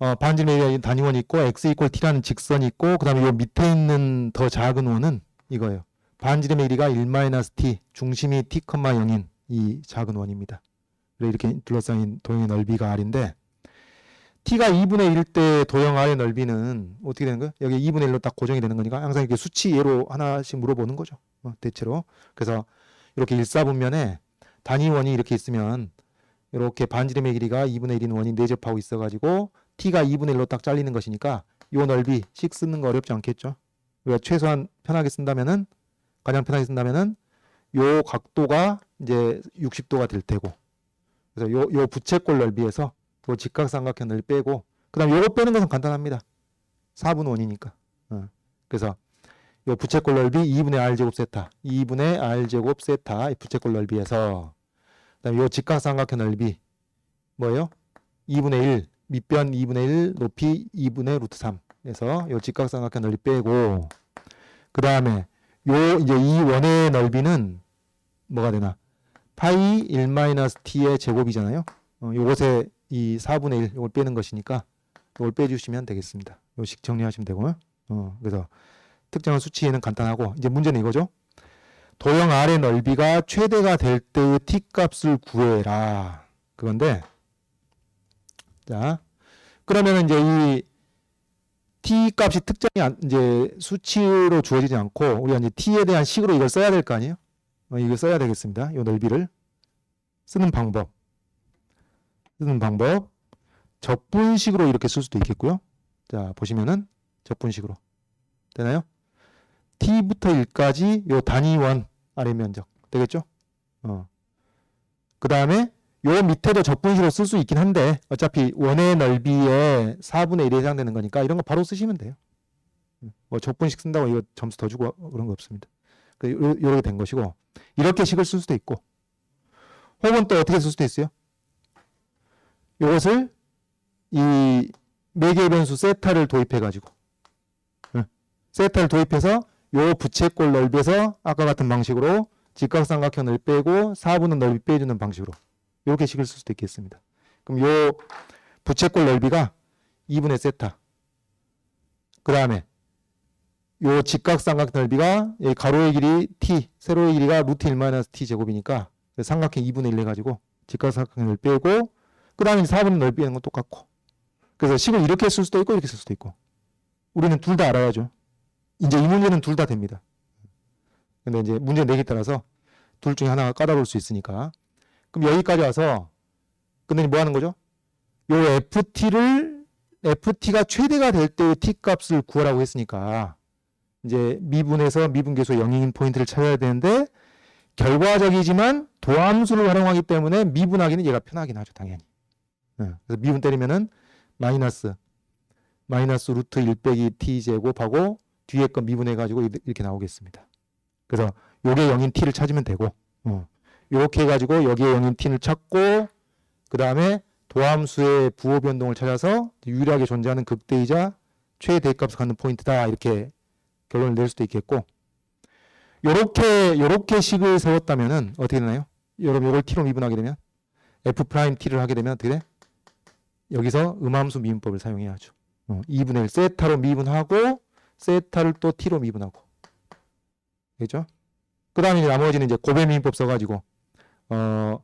어, 반지름의 단위원이 있고 x 이퀄 t라는 직선이 있고 그 다음에 요 밑에 있는 더 작은 원은 이거예요. 반지름의 길이가 1-t, 중심이 t, 0인 이 작은 원입니다. 이렇게 둘러싸인 도형의 넓이가 r인데 t가 2분의 1 때 도형 r의 넓이는 어떻게 되는 거예요? 여기 2분의 1로 딱 고정이 되는 거니까 항상 이렇게 수치 예로 하나씩 물어보는 거죠. 어, 대체로. 그래서 이렇게 일사분면에 단위원이 이렇게 있으면 이렇게 반지름의 길이가 2분의 1인 원이 내접하고 있어가지고 t가 2분의 1로 딱 잘리는 것이니까 요 넓이 식 쓰는 거 어렵지 않겠죠? 우리가 최소한 편하게 쓴다면은 가장 편하게 쓴다면은 요 각도가 이제 60도가 될 테고 그래서 요, 요 부채꼴 넓이에서 요 직각삼각형 넓이 빼고 그 다음 요거 빼는 것은 간단합니다 4분 원이니까 어. 그래서 요 부채꼴 넓이 2분의 r제곱 세타 2분의 r제곱 세타 이 부채꼴 넓이에서 그 다음에 요 직각삼각형 넓이 뭐예요? 2분의 1 밑변 2분의 1 높이 2분의 루트 3 그래서 요 직각삼각형 넓이 빼고 그 다음에 요 이제 이 원의 넓이는 뭐가 되나? 파이 1-t의 제곱이잖아요. 어, 요것에 이 4분의 1 요걸 빼는 것이니까 요걸 빼주시면 되겠습니다. 요식 정리하시면 되고요. 어, 그래서 특정한 수치에는 간단하고 이제 문제는 이거죠. 도형 R의 넓이가 최대가 될 때의 t 값을 구해라. 그건데 자 그러면 이제 이 t 값이 특정이 안, 이제 수치로 주어지지 않고 우리가 이제 t에 대한 식으로 이걸 써야 될 거 아니에요? 어, 이걸 써야 되겠습니다. 이 넓이를 쓰는 방법 쓰는 방법 적분식으로 이렇게 쓸 수도 있겠고요. 자 보시면은 적분식으로 되나요? t부터 1까지 요 단위원 아래 면적 되겠죠? 어. 그 다음에 요 밑에도 적분식으로 쓸 수 있긴 한데 어차피 원의 넓이에 4분의 1에 해당되는 거니까 이런 거 바로 쓰시면 돼요. 뭐 적분식 쓴다고 이거 점수 더 주고 그런 거 없습니다. 그 요- 요렇게 된 것이고 이렇게 식을 쓸 수도 있고 혹은 또 어떻게 쓸 수도 있어요? 요것을 이 매개 변수 세타를 도입해 가지고 세타를 도입해서 요 부채꼴 넓이에서 아까 같은 방식으로 직각삼각형을 빼고 4분의 넓이 빼주는 방식으로 이렇게 식을 쓸 수도 있겠습니다. 그럼 요 부채꼴 넓이가 2분의 세타. 그 다음에 요 직각삼각 넓이가 이 가로의 길이 t, 세로의 길이가 루트 1 t 제곱이니까 삼각형 2분의 1 해가지고 직각삼각형을 빼고 그 다음에 4분의 넓이는 건 똑같고 그래서 식을 이렇게 쓸 수도 있고 이렇게 쓸 수도 있고 우리는 둘 다 알아야죠. 이제 이 문제는 둘 다 됩니다. 근데 이제 문제 내기에 따라서 둘 중에 하나가 까다로울 수 있으니까 그럼 여기까지 와서 근데 뭐 하는 거죠? 요 FT를 FT가 최대가 될 때의 T 값을 구하라고 했으니까 이제 미분에서 미분계수 영인 포인트를 찾아야 되는데 결과적이지만 도함수를 활용하기 때문에 미분하기는 얘가 편하긴 하죠 당연히. 예, 그래서 미분 때리면은 마이너스 마이너스 루트 1 빼기 t 제곱하고 뒤에 거 미분해 가지고 이렇게 나오겠습니다. 그래서 요게 영인 t를 찾으면 되고 어. 이렇게 해가지고 여기에 영인 t를 찾고 그 다음에 도함수의 부호 변동을 찾아서 유일하게 존재하는 극대이자 최대값을 갖는 포인트다 이렇게 결론을 낼 수도 있겠고 요렇게 요렇게 식을 세웠다면은 어떻게 되나요? 여러분 요걸 t로 미분하게 되면 f 프라임 t를 하게 되면 어떻게 돼? 여기서 음함수 미분법을 사용해야죠. 어, 2분의 1 세타로 미분하고 세타를 또 t로 미분하고 그죠? 그 다음에 나머지는 이제 고배 미분법 써가지고 어,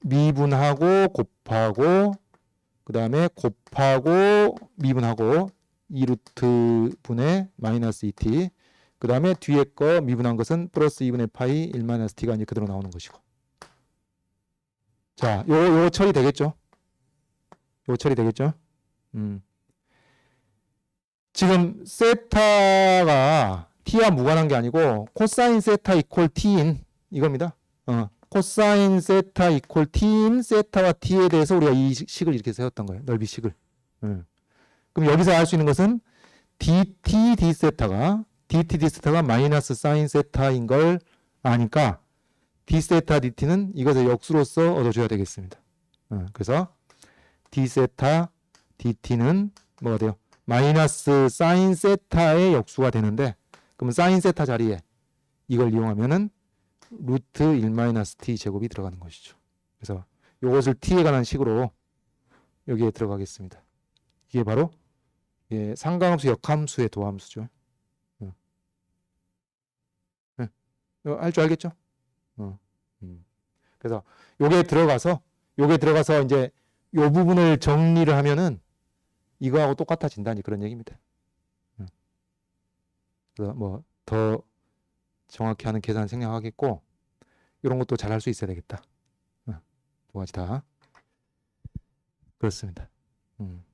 미분하고 곱하고 그 다음에 곱하고 미분하고 2루트 분의 마이너스 2t 그 다음에 뒤에 거 미분한 것은 플러스 2분의 파이 1 마이너스 t가 이제 그대로 나오는 것이고 자, 요, 요 처리 되겠죠? 요 처리 되겠죠? 음. 지금 세타가 t와 무관한 게 아니고 코사인 세타 이퀄 t인 이겁니다. 어, 코사인 세타 이퀄 t인 세타와 t에 대해서 우리가 이 식- 식을 이렇게 세웠던 거예요. 넓이식을. 음. 그럼 여기서 알 수 있는 것은 dt d 세타가 dt d 세타가 마이너스 사인 세타인 걸 아니까 d 세타 dt는 이것의 역수로서 얻어줘야 되겠습니다. 어, 그래서 d 세타 dt는 뭐가 돼요? 마이너스 사인 세타의 역수가 되는데 그러면 사인 세타 자리에 이걸 이용하면은 루트 1 마이너스 t 제곱이 들어가는 것이죠. 그래서 이것을 t에 관한 식으로 여기에 들어가겠습니다. 이게 바로 예, 상관함수 역함수의 도함수죠. 어. 예. 할줄 알겠죠? 어. 음. 그래서 요게 들어가서 요게 들어가서 이제 요 부분을 정리를 하면은 이거하고 똑같아진다니 그런 얘기입니다. 음. 그래서 뭐 더 정확히 하는 계산 생략하겠고 이런 것도 잘 할 수 있어야 되겠다. 어. 두 가지 다 그렇습니다. 음.